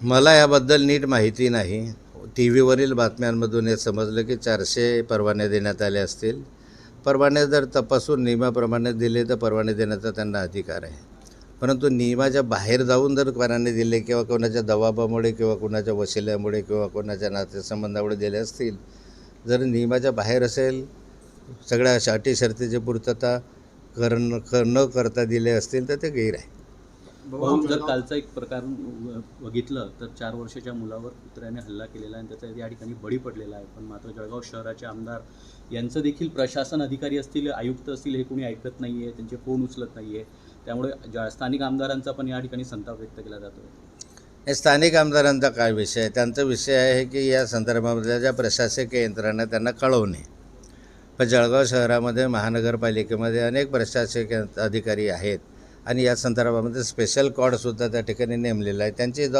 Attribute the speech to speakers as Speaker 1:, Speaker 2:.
Speaker 1: मला याबद्दल नीट माहिती नाही. टी व्हीवरील बातम्यांमधून हे समजलं की चारशे परवाने देण्यात आले असतील. परवाने जर तपासून नियमाप्रमाणे दिले तर परवाने देण्याचा त्यांना अधिकार आहे. परंतु नियमाच्या बाहेर जाऊन जर परवाने दिले किंवा कोणाच्या दबावामुळे किंवा कोणाच्या वशिल्यामुळे किंवा कोणाच्या नातेसंबंधामुळे दिले असतील जर नियमाच्या बाहेर असेल सगळ्या अटी शर्तीची पूर्तता करण न करता दिले असतील तर ते गैर आहे.
Speaker 2: भाऊ जर कालचा एक प्रकार बघितलं तर चार वर्षाच्या मुलावर कुत्र्याने हल्ला केलेला आहे आणि त्याचा या ठिकाणी बळी पडलेला आहे. पण मात्र जळगाव शहराचे आमदार यांचं देखील प्रशासन अधिकारी असतील आयुक्त असतील हे कोणी ऐकत नाही आहे त्यांचे फोन उचलत नाही आहे त्यामुळे ज्या स्थानिक आमदारांचा पण या ठिकाणी संताप व्यक्त केला जातो
Speaker 1: हे स्थानिक आमदारांचा काय विषय? आहे त्यांचा विषय आहे की या संदर्भामधल्या ज्या प्रशासकीय यंत्रणा त्यांना कळवणे. पण जळगाव शहरामध्ये महानगरपालिकेमध्ये अनेक प्रशासकीय अधिकारी आहेत. आणि या संदर्भामध्ये स्पेशल कॉडसुद्धा त्या ठिकाणी नेमलेला आहे. त्यांची जबाब